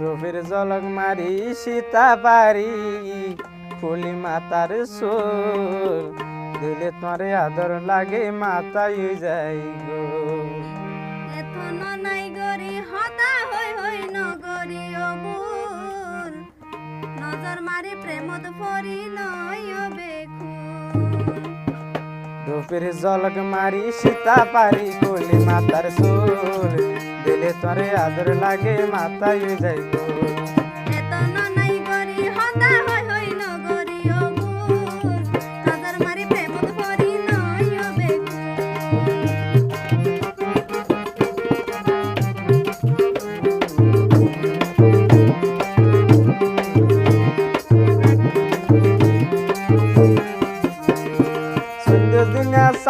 রূপের জলক মারি, সীতা পারি, ফুলি মাতার সুর। দিলে তোমারে আদর লাগে, মাতাই যাই গো। নজর মারি, প্রেমত ফরি নয় রূপের জলক মারি সীতা পারি কলি মাতার সুর। দিলে তোমারে আদর লাগে মাতাই যাই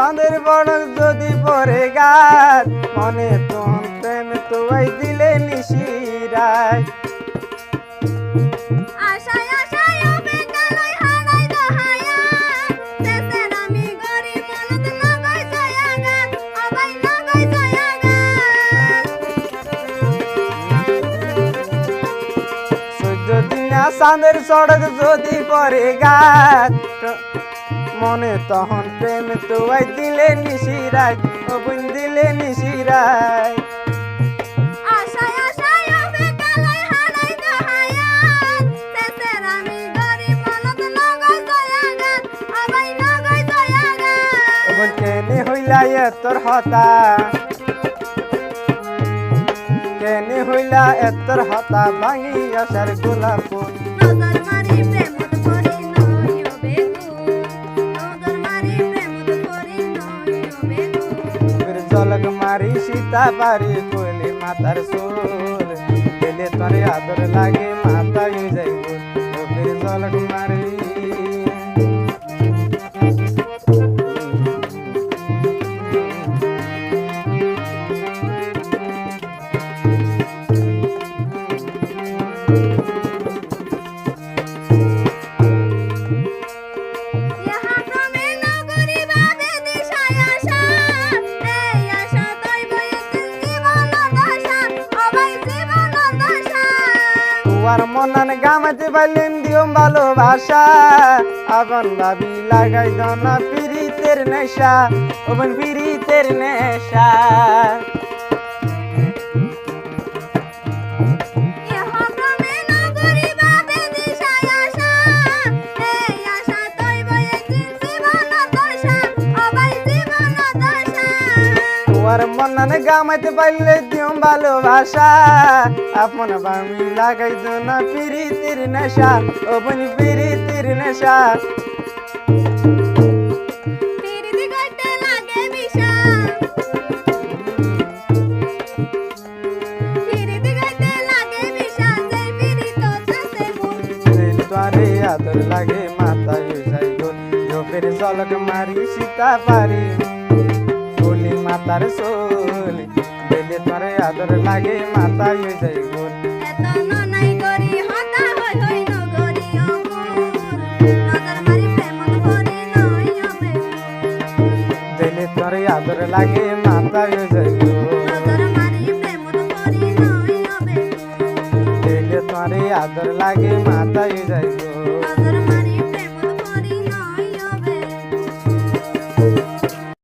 চাঁদের বড় যদি পরে গাছ মনে তোন প্রেম তোয়াই দিলে নিশিরায়। চাঁদের সড়ক যদি পরে গাছ মনে তখন প্রেম তোয়াই দিলে নিশিরায় অবুন দিলে নিশিরায়। হইলা এতর হতা? কেনে হইলা এতর হতা? ভাঙি আসার গোলাপ সীতা পারি কোলি মাতার সোল দিলে তোরে আদর লাগে মাতা হয়ে যাইব। ফির জলক মারি মনান গামাতে পাইলেন দিও ভালোবাসা। আপন ভাবি লাগাই দনা পিরিতের নেশা ওমন পিরিতের নেশা। তুয়ার মনান গামাতে পাইলে দিও ভালোবাসা। আপন ভাবি লাগাই দনা পিরিতের নেশা ওবন পিরিতের নেশা। লাগে লাগে হয়ে যাই জোপের জলক মারি সীতা পারি। মাতার সোল দিলে তোরে আদর লাগে মাতা হয়ে যাই গোল দিলে তোরে আদর লাগে মাতা হয়ে যাই তোরে আদর লাগে মাতা হয়ে যাই গোল